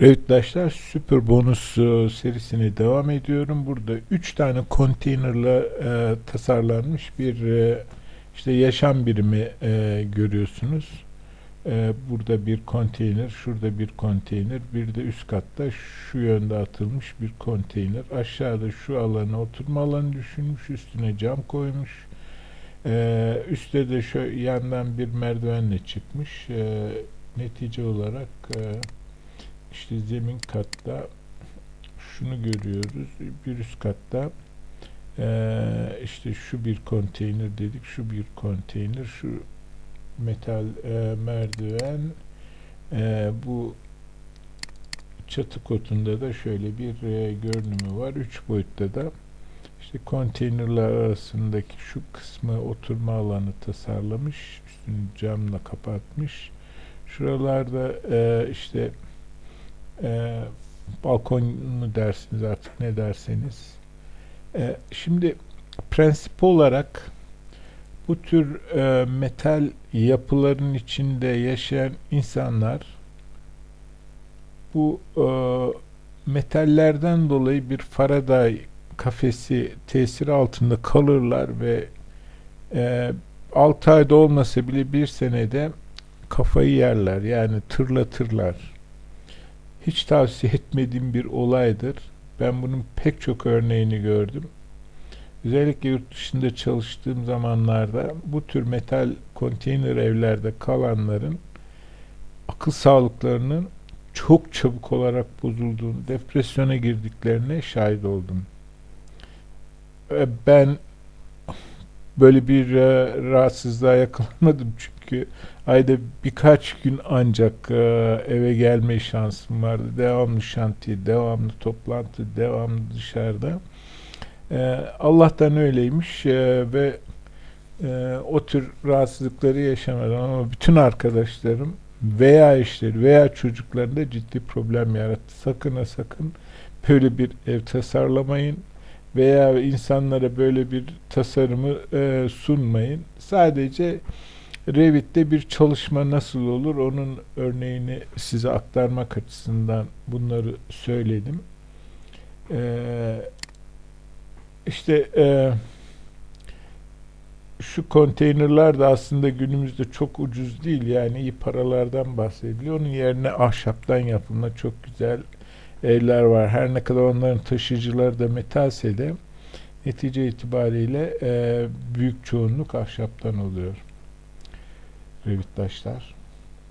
Revitdaşlar Süper Bonus e, serisine devam ediyorum. Burada 3 tane konteynerla e, tasarlanmış bir e, işte yaşam birimi e, görüyorsunuz. E, burada bir konteyner, şurada bir konteyner, bir de üst katta şu yönde atılmış bir konteyner. Aşağıda şu alana oturma alanı düşünmüş, üstüne cam koymuş. E, üstte de şu yandan bir merdivenle çıkmış. E, netice olarak e, işte zemin katta şunu görüyoruz. Bir üst katta eee, işte şu bir konteyner dedik. Şu bir konteyner. Şu metal eee, merdiven eee, bu çatı kotunda da şöyle bir eee, görünümü var. Üç boyutta da işte konteynerler arasındaki şu kısmı oturma alanı tasarlamış. Üstünü camla kapatmış. Şuralarda eee, işte e, balkon mu dersiniz artık ne derseniz. E, şimdi prensip olarak bu tür e, metal yapıların içinde yaşayan insanlar bu e, metallerden dolayı bir Faraday kafesi tesiri altında kalırlar ve e, 6 ayda olmasa bile bir senede kafayı yerler yani tırlatırlar hiç tavsiye etmediğim bir olaydır. Ben bunun pek çok örneğini gördüm. Özellikle yurt dışında çalıştığım zamanlarda bu tür metal konteyner evlerde kalanların akıl sağlıklarının çok çabuk olarak bozulduğunu, depresyona girdiklerine şahit oldum. Ben böyle bir e, rahatsızlığa yakalanmadım çünkü ayda birkaç gün ancak e, eve gelme şansım vardı. Devamlı şantiye, devamlı toplantı, devamlı dışarıda. E, Allah'tan öyleymiş e, ve e, o tür rahatsızlıkları yaşamadım ama bütün arkadaşlarım veya eşleri veya çocuklarında ciddi problem yarattı. Sakın ha sakın böyle bir ev tasarlamayın veya insanlara böyle bir tasarımı e, sunmayın. Sadece Revit'te bir çalışma nasıl olur onun örneğini size aktarmak açısından bunları söyledim. Ee, işte e, şu konteynerler de aslında günümüzde çok ucuz değil yani iyi paralardan bahsediliyor. Onun yerine ahşaptan yapılma çok güzel evler var. Her ne kadar onların taşıyıcıları da metalse de netice itibariyle e, büyük çoğunluk ahşaptan oluyor. Revit taşlar.